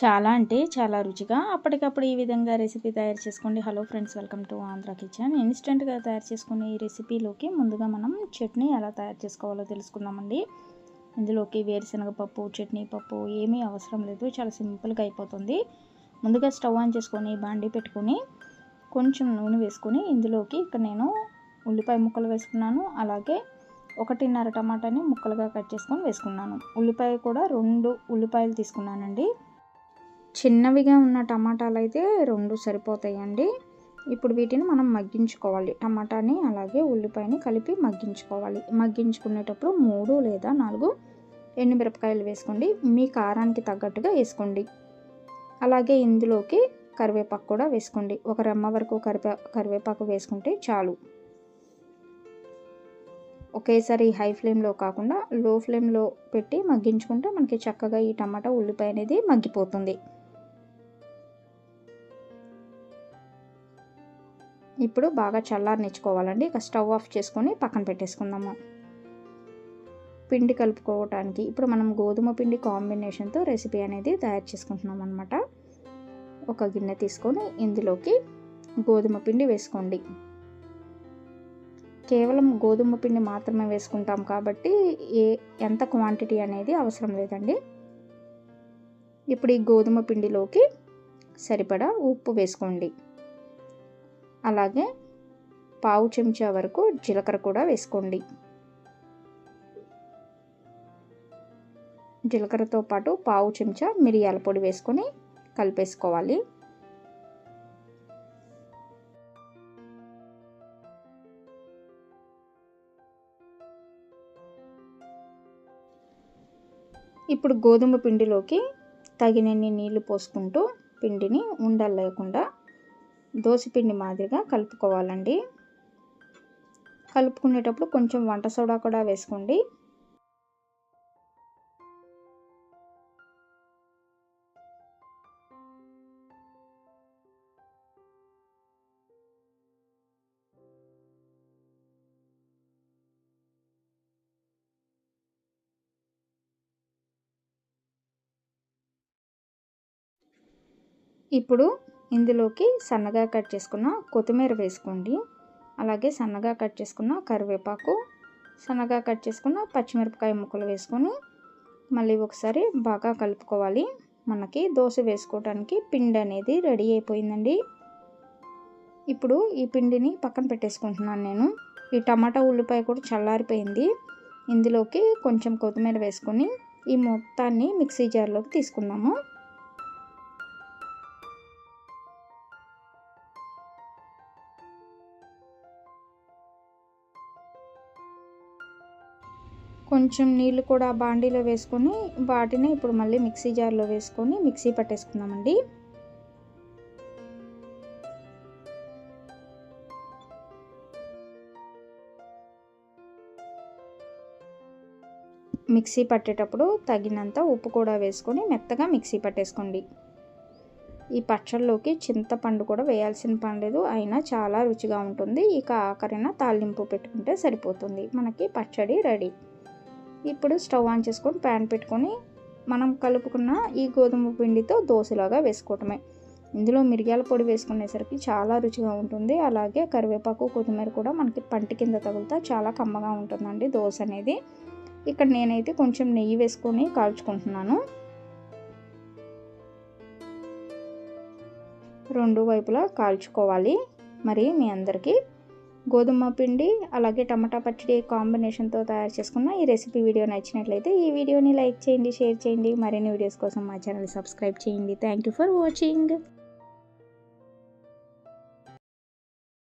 చాలా అంటే చాలా రుచిగా అప్పటికప్పుడు ఈ విధంగా రెసిపీ తయారు చేసుకోండి. Hello friends welcome to Andhra kitchen ఇన్స్టెంట్గా తయారు చేసుకునే ఈ రెసిపీలోకి ముందుగా మనం చట్నీ ఎలా తయారు చేసుకోవాలో తెలుసుకుందామండి. ఇందులోకి వేరుశనగ పప్పు చట్నీ పప్పు ఏమీ అవసరం లేదు. చాలా సింపుల్గా అయిపోతుంది. ముందుగా స్టవ్ ఆన్ చేసుకొని బాండి పెట్టుకొని కొంచెం నూనె వేసుకొని ఇందులోకి ఇక్కడ నేను ఉల్లిపాయ ముక్కలు వేసుకున్నాను. అలాగే ఒకటిన్నర టమాటాని ముక్కలుగా కట్ చేసుకొని వేసుకున్నాను. ఉల్లిపాయ కూడా రెండు ఉల్లిపాయలు తీసుకున్నానండి. చిన్నవిగా ఉన్న టమాటాలు అయితే రెండు సరిపోతాయండి. ఇప్పుడు వీటిని మనం మగ్గించుకోవాలి. టమాటాని అలాగే ఉల్లిపాయని కలిపి మగ్గించుకోవాలి. మగ్గించుకునేటప్పుడు మూడు లేదా నాలుగు ఎండుమిరపకాయలు వేసుకోండి. మీ కారానికి తగ్గట్టుగా వేసుకోండి. అలాగే ఇందులోకి కరివేపాకు కూడా వేసుకోండి. ఒక రెమ్మ వరకు కరివే కరివేపాకు వేసుకుంటే చాలు. ఒకేసారి హై ఫ్లేమ్లో కాకుండా లో ఫ్లేమ్లో పెట్టి మగ్గించుకుంటే మనకి చక్కగా ఈ టమాటా ఉల్లిపాయ అనేది మగ్గిపోతుంది. ఇప్పుడు బాగా చల్లారనిచ్చుకోవాలండి. ఇక స్టవ్ ఆఫ్ చేసుకొని పక్కన పెట్టేసుకుందాము. పిండి కలుపుకోవటానికి ఇప్పుడు మనం గోధుమ పిండి కాంబినేషన్తో రెసిపీ అనేది తయారు చేసుకుంటున్నాం అనమాట ఒక గిన్నె తీసుకొని ఇందులోకి గోధుమ పిండి వేసుకోండి. కేవలం గోధుమ పిండి మాత్రమే వేసుకుంటాం కాబట్టి ఏ ఎంత క్వాంటిటీ అనేది అవసరం లేదండి. ఇప్పుడు ఈ గోధుమ పిండిలోకి సరిపడా ఉప్పు వేసుకోండి. అలాగే పావు చెంచా వరకు జీలకర్ర కూడా వేసుకోండి. జీలకర్రతో పాటు పావు చెంచా మిరియాల పొడి వేసుకొని కలిపేసుకోవాలి. ఇప్పుడు గోధుమ పిండిలోకి తగినన్ని నీళ్ళు పోసుకుంటూ పిండిని ఉండలేకుండా దోశపిండి మాదిరిగా కలుపుకోవాలండి. కలుపుకునేటప్పుడు కొంచెం వంట సోడా కూడా వేసుకోండి. ఇప్పుడు ఇందులోకి సన్నగా కట్ చేసుకున్న కొత్తిమీర వేసుకోండి. అలాగే సన్నగా కట్ చేసుకున్న కరివేపాకు సన్నగా కట్ చేసుకున్న పచ్చిమిరపకాయ ముక్కలు వేసుకొని మళ్ళీ ఒకసారి బాగా కలుపుకోవాలి. మనకి దోశ వేసుకోవడానికి పిండి అనేది రెడీ అయిపోయిందండి. ఇప్పుడు ఈ పిండిని పక్కన పెట్టేసుకుంటున్నాను నేను. ఈ టమాటా ఉల్లిపాయ కూడా చల్లారిపోయింది. ఇందులోకి కొంచెం కొత్తిమీర వేసుకొని ఈ మొత్తాన్ని మిక్సీ జార్లోకి తీసుకుందాము. కొంచెం నీళ్ళు కూడా బాండీలో వేసుకొని వాటిని ఇప్పుడు మళ్ళీ మిక్సీ జార్లో వేసుకొని మిక్సీ పట్టేసుకుందామండి. మిక్సీ పట్టేటప్పుడు తగినంత ఉప్పు కూడా వేసుకొని మెత్తగా మిక్సీ పట్టేసుకోండి. ఈ పచ్చళ్ళలోకి చింతపండు కూడా వేయాల్సిన పని లేదు అయినా చాలా రుచిగా ఉంటుంది. ఇక ఆఖరిన తాలింపు పెట్టుకుంటే సరిపోతుంది. మనకి పచ్చడి రెడీ. ఇప్పుడు స్టవ్ ఆన్ చేసుకొని ప్యాన్ పెట్టుకొని మనం కలుపుకున్న ఈ గోధుమ పిండితో దోశలాగా వేసుకోవటమే. ఇందులో మిరియాల పొడి వేసుకునేసరికి చాలా రుచిగా ఉంటుంది. అలాగే కరివేపాకు కొత్తిమీర కూడా మనకి పంటి కింద తగులుతా చాలా కమ్మగా ఉంటుందండి దోశ అనేది. ఇక్కడ నేనైతే కొంచెం నెయ్యి వేసుకొని కాల్చుకుంటున్నాను. రెండు వైపులా కాల్చుకోవాలి. మరి మీ అందరికీ గోధుమ పిండి అలాగే టమాటా పచ్చడి కాంబినేషన్తో తయారు చేసుకున్న ఈ రెసిపీ వీడియో నచ్చినట్లయితే ఈ వీడియోని లైక్ చేయండి షేర్ చేయండి. మరిన్ని వీడియోస్ కోసం మా ఛానల్ సబ్స్క్రైబ్ చేయండి. Thank you for watching